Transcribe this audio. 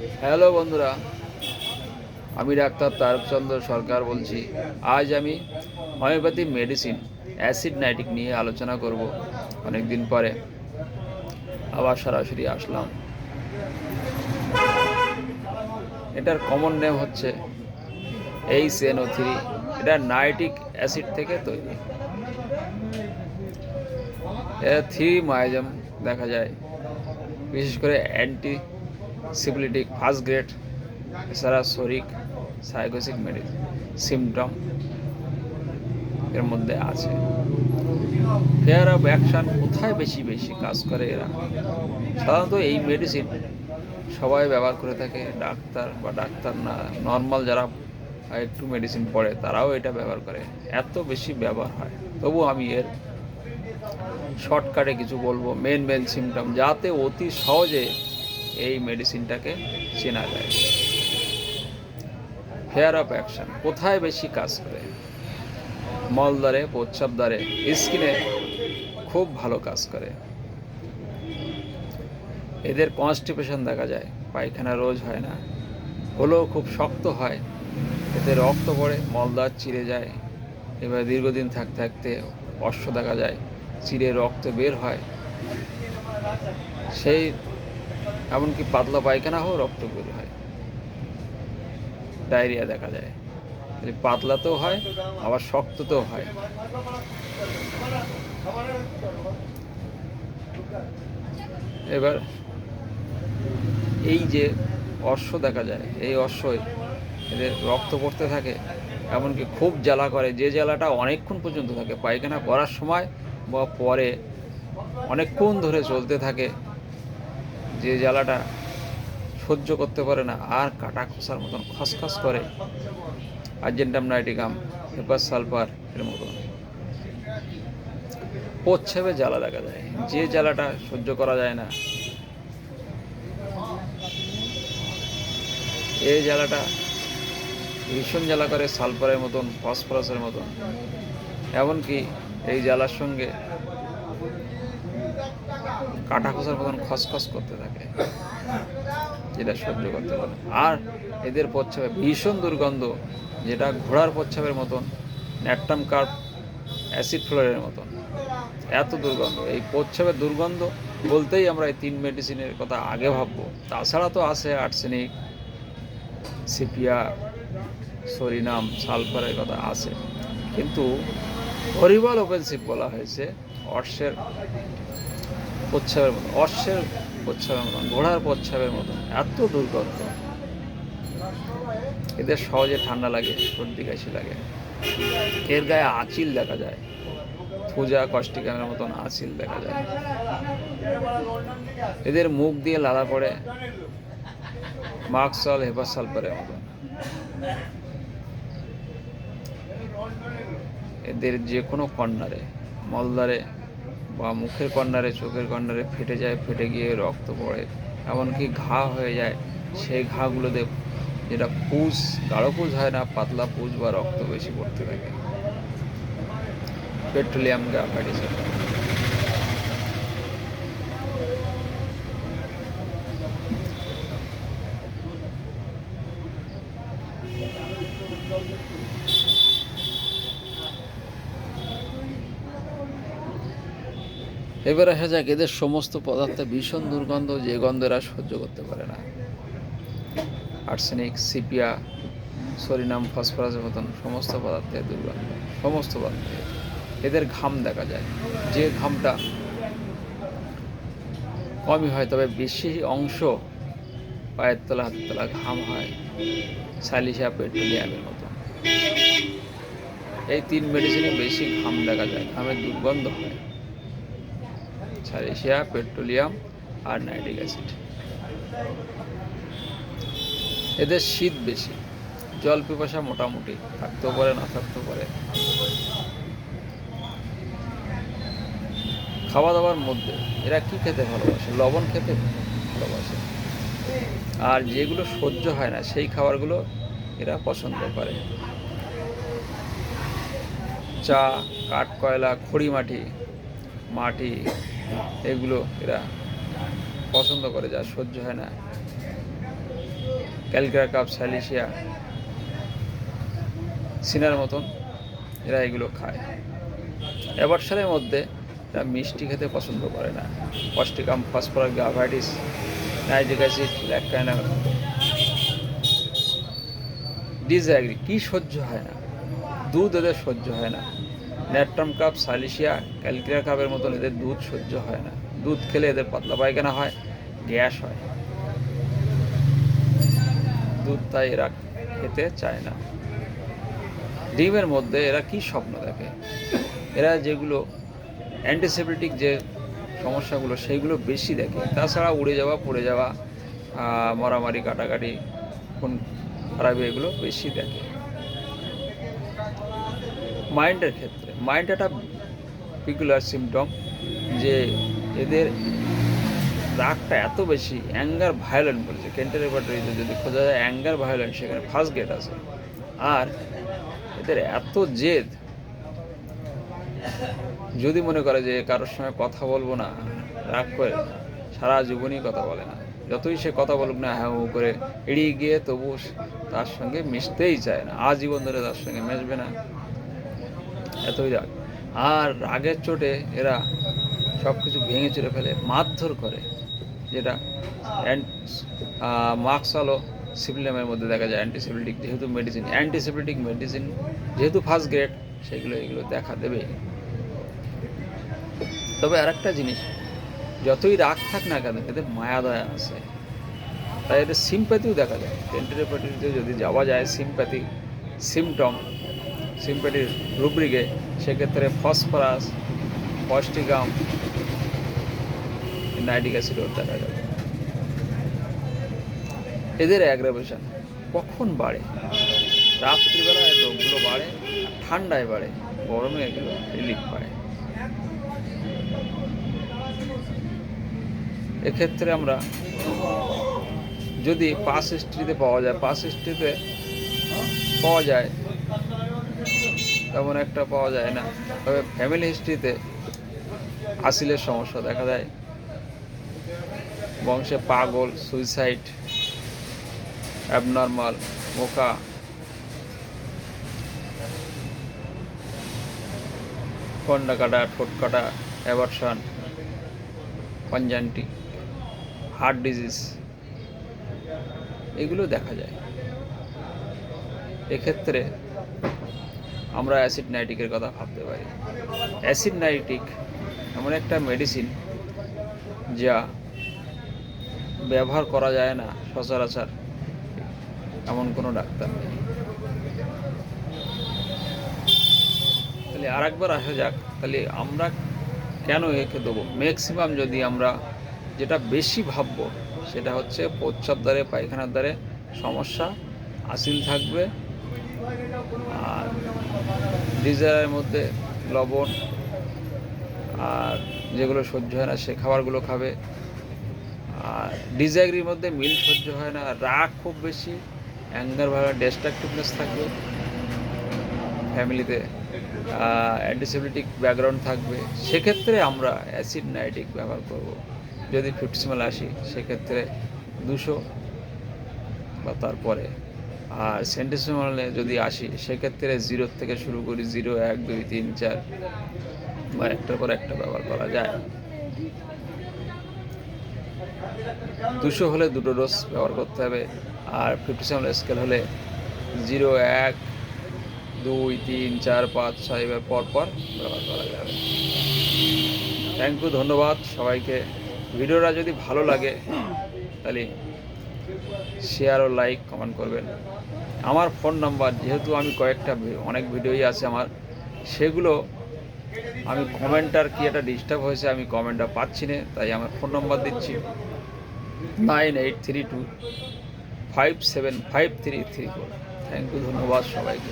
Hello বন্ধুরা, আমি doctor Tarakchandra সরকার বলছি। আজ আমি হোমিওপ্যাথি মেডিসিন, অ্যাসিড নাইটিক নিয়ে আলোচনা করব অনেক দিন পরে। আবার সরাসরি আসলাম। এটার কমন নেম হচ্ছে এন ও থ্রি এটা নাইটিক অ্যাসিড থেকে তৈরি। এর থ্রি মায়াজম দেখা যায়, বিশেষ করে অ্যান্টি সিপিলিটিক ফার্স্ট গ্রেড, এছাড়া শরিক, সাইকোসিক মেডি, সিমটম এর মধ্যে আছে। ফেয়ার অফ অ্যাকশান কোথায় বেশি বেশি কাজ করে এরা? সাধারণত এই মেডিসিন সবাই ব্যবহার করে থাকে, ডাক্তার বা ডাক্তার না নর্মাল যারা একটু মেডিসিন পড়ে তারাও এটা ব্যবহার করে। এত বেশি ব্যবহার হয়। তবু আমি এর শর্টকাটে কিছু বলব। মেন মেন সিমটম যাতে অতি সহজে এই মেডিসিনটাকে চেনা যায়। হেয়ার অফ অ্যাকশন কোথায় বেশি কাজ করে? মলদ্বারে প্রচ্ছাবদ্বারে স্কিনে খুব ভালো কাজ করে। এদের কনস্টিপেশন দেখা যায়, পায়খানা রোজ হয় না। হলেও খুব শক্ত হয়। এতে রক্ত পড়ে মলদ্বার চিরে যায়। এবার দীর্ঘদিন থাকতে থাকতে অশ্ব দেখা যায়, চিরে রক্ত বের হয়। সেই এমনকি পাতলা পায়খানা হোক রক্ত বের হয়। ডায়রিয়া দেখা যায়। পাতলাতেও হয়, আবার শক্ততেও হয়। এবার এই যে অশ্ব দেখা যায়, এই অশ্বই এদের রক্ত পড়তে থাকে, এমনকি খুব জ্বালা করে। যে জ্বালাটা অনেকক্ষণ পর্যন্ত থাকে, পায়খানা করার সময় বা পরে অনেকক্ষণ ধরে চলতে থাকে যে জ্বালাটা সহ্য করতে পারে না, আর কাটা খোসার মতন খসখস করে। আর্জেন্টাম নাইটিকাম হেপার সালফার, এর মতন। প্রচ্ছাবে জ্বালা দেখা যায়। যে জ্বালাটা সহ্য করা যায় না এই জ্বালাটা ভীষণ জ্বালা করে সালফারের মতন, ফসফরাসের মতন। এমনকি এই জ্বালার সঙ্গে কাটা খোসার মতন খসখস করতে থাকে। যেটা সহ্য করতে পারে আর এদের প্রচ্ছাবে ভীষণ দুর্গন্ধ, যেটা ঘোড়ার প্রচ্ছাবের মতন ন্যাট্টাম কার্প, অ্যাসিড ফ্লোরের মতন। এত দুর্গন্ধ। এই প্রচ্ছাবের দুর্গন্ধ বলতেই আমরা এই তিন মেডিসিনের কথা আগে ভাববো। তাছাড়া তো আছে আর্সেনিক, সিপিয়া, সরিনাম, সালফারের কথা আছে। কিন্তু হরিবল ওপেনশিপ বলা হয়েছে, অর্শের প্রচ্ছাবের মতো, অশ্বের প্রচ্ছাবের মতন ঘোড়ার প্রচ্ছাবের মতন এত দুর্গন্ধ। এদের সহজে ঠান্ডা লাগে, সর্দি কাশি লাগে। এর গায়ে আঁচিল দেখা যায়। পূজা, কষ্টিকানের মতন আঁচিল দেখা যায়। এদের মুখ দিয়ে লালা পড়ে মার্কসল হেপার সালফারের মতন। এদের যে কোনো কর্নারে মলদারে বা মুখের কর্নারে, চোখের কর্নারে ফেটে যায়, ফেটে গিয়ে রক্ত পড়ে, এমনকি ঘা হয়ে যায়। সেই ঘাগুলোতে যেটা পুজ গাঢ় পুজ হয় না, পাতলা পুজ বা রক্ত বেশি পড়তে থাকে। পেট্রোলিয়াম গ্রাফাইটিস এবার আসা যাক, এদের সমস্ত পদার্থে ভীষণ দুর্গন্ধ যে গন্ধ এরা সহ্য করতে পারে না। আর্সেনিক সিপিয়া সরিনাম ফসফরাসের মতন সমস্ত পদার্থে দুর্গন্ধ, সমস্ত পদার্থে। এদের ঘাম দেখা যায়। যে ঘামটা কমই হয়, তবে বেশি অংশ পায়ের তলা, হাতের তলা ঘাম হয় সালিসা পেট্রোলিয়ামের মতো। এই তিন মেডিসিনে বেশি ঘাম দেখা যায়, ঘামের দুর্গন্ধ হয়। সালিসিয়া, পেট্রোলিয়াম আর নাইট্রিক অ্যাসিড। এদের শীত বেশি, জল পিপাসা মোটামুটি, থাকতেও পারে, না থাকতেও পারে। খাওয়া দাওয়ার মধ্যে এরা কি খেতে ভালোবাসে? লবণ খেতে ভালোবাসে। আর যেগুলো সহ্য হয় না, সেই খাবারগুলো এরা পছন্দ করে। চা কাঠ কয়লা খড়ি মাটি মাটি এগুলো এরা পছন্দ করে, যা সহ্য হয় না। ক্যালকাটা কাপ স্যালিশিয়া সিনার মতন এরা এগুলো খায়। এবারসারের মধ্যে এরা মিষ্টি খেতে পছন্দ করে না। পস্টিকাম ফসফরাস গাভাইটিস নাইট্রিক অ্যাসিড ল্যাকটাইনা ডিজাগ্রি কি সহ্য হয় না। দুধ এদের সহ্য হয় না। ন্যাট্রাম কাপ, সালিশিয়া, ক্যালকিরা কাপের মতন এদের দুধ সহ্য হয় না। দুধ খেলে এদের পাতলা পায়খানা হয়, গ্যাস হয়। দুধ তাই এরা খেতে চায় না। ডিমের মধ্যে এরা কি স্বপ্ন দেখে? এরা যেগুলো অ্যান্টিসেপ্টিক যে সমস্যাগুলো সেইগুলো বেশি দেখে। তাছাড়া উড়ে যাওয়া, পড়ে যাওয়া মারামারি, কাটাকাটি, খুন, খারাপি এগুলো বেশি দেখে। মাইন্ডের ক্ষেত্রে, মাইন্ড একটা পিকুলার সিমটম যে এদের রাগটা এত বেশি অ্যাঙ্গার ভায়োলেন্ট বলেছে কেন্টারি ব্যাটারিতে যদি খোঁজা যায় অ্যাঙ্গার ভায়োলেন্ট সেখানে ফার্স্ট গেট আছে। আর এদের এত জেদ, যদি মনে করে যে কারোর সঙ্গে কথা বলব না, রাগ করে, সারা জীবনই কথা বলে না। যতই সে কথা বলুক না হ্যাঁ হু করে এড়িয়ে গিয়ে তবু তার সঙ্গে মিশতেই চায় না। আজীবন ধরে তার সঙ্গে মিশবে না। এতই রাগ। আর রাগের চোটে এরা সব কিছু ভেঙে চুরে ফেলে, মারধর করে। যেটা মার্কস আলো সিভিলিয়ামের মধ্যে দেখা যায় অ্যান্টিসেপ্টিক যেহেতু মেডিসিন অ্যান্টিসেপ্টিক মেডিসিন যেহেতু ফার্স্ট গ্রেড সেগুলো এগুলো দেখা দেবে। তবে আরেকটা জিনিস, যতই রাগ থাক না কেন, এদের মায়া দয়া আছে। তাই এদের সিম্প্যাথিও দেখা যায়। টেন্টেরিপাটিতে যদি যাওয়া যায় সিম্প্যাথি সিমটম সিম্প্যাথির রুব্রিকে, সেক্ষেত্রে ফসফরাস পস্টিকাম নাইট্রিক অ্যাসিডও দেখা যাবে। এদের অ্যাগ্রাভেশন কখন বাড়ে? রাত্রিবেলায় রোগগুলো বাড়ে, ঠান্ডায় বাড়ে, গরমে এগুলো রিলিফ পায়। এক্ষেত্রে আমরা যদি পাস হিস্ট্রিতে পাওয়া যায় পাস হিস্ট্রিতে পাওয়া যায় তেমন একটা পাওয়া যায় না। তবে ফ্যামিলি হিস্ট্রিতে আসিলের সমস্যা দেখা দেয়। বংশে পাগল সুইসাইড অ্যাবনর্মাল মোকা। কন্ডা কাটা ঠোঁট কাটা অ্যাভারশন কনজান্টি হার্ট ডিজিজ এগুলো দেখা যায়। এক্ষেত্রে আমরা অ্যাসিড নাইট্রিকের কথা ভাবতে পারি। অ্যাসিড নাইট্রিক এমন একটা মেডিসিন যা ব্যবহার করা যায় না সচরাচর এমন কোনো ডাক্তার নেই। তাহলে আর একবার আসা যাক, তাহলে আমরা কেন একে দেবো? ম্যাক্সিমাম যদি আমরা যেটা বেশি ভাববো, সেটা হচ্ছে প্রচ্ছাপ দ্বারে, পায়খানার দ্বারে সমস্যা আসিল থাকবে আর ডিজারের মধ্যে লবণ আর যেগুলো সহ্য হয় না সে খাবারগুলো খাবে। আর ডিজাগ্রির মধ্যে মিল সহ্য হয় না, রাগ খুব বেশি অ্যাঙ্গার ভালো ডেস্ট্রাকটিভনেস থাকবে। ফ্যামিলিতে অ্যান্টিসেপ্টিক ব্যাকগ্রাউন্ড থাকবে। সেক্ষেত্রে আমরা অ্যাসিড নাইটিক ব্যবহার করব। যদি ফিফটি স্মেল আসি, সেক্ষেত্রে দুশো বা তারপরে আর সেন্টিসিমালে যদি আসি, সেক্ষেত্রে জিরো থেকে শুরু করি জিরো, এক, দুই, তিন, চার। বা একটার পর একটা ব্যবহার করা যায়। দুশো হলে দুটো ডোজ ব্যবহার করতে হবে, আর ফিফটি সেভেন স্কেল হলে জিরো, এক, দুই, তিন, চার, পাঁচ, ছয়, এবার পর পর ব্যবহার করা যাবে। থ্যাংক ইউ ধন্যবাদ সবাইকে। ভিডিওটা যদি ভালো লাগে, তাহলে শেয়ার ও লাইক কমেন্ট করবেন। আমার ফোন নাম্বার যেহেতু আমি কয়েকটা অনেক ভিডিওই আছে আমার, সেগুলো আমি কমেন্টার কি একটা ডিস্টার্ব হয়েছে, আমি কমেন্টটা পাচ্ছি না, তাই আমার ফোন নাম্বার দিচ্ছি। Nine eight three two five seven five three three four thank you ধন্যবাদ সবাইকে।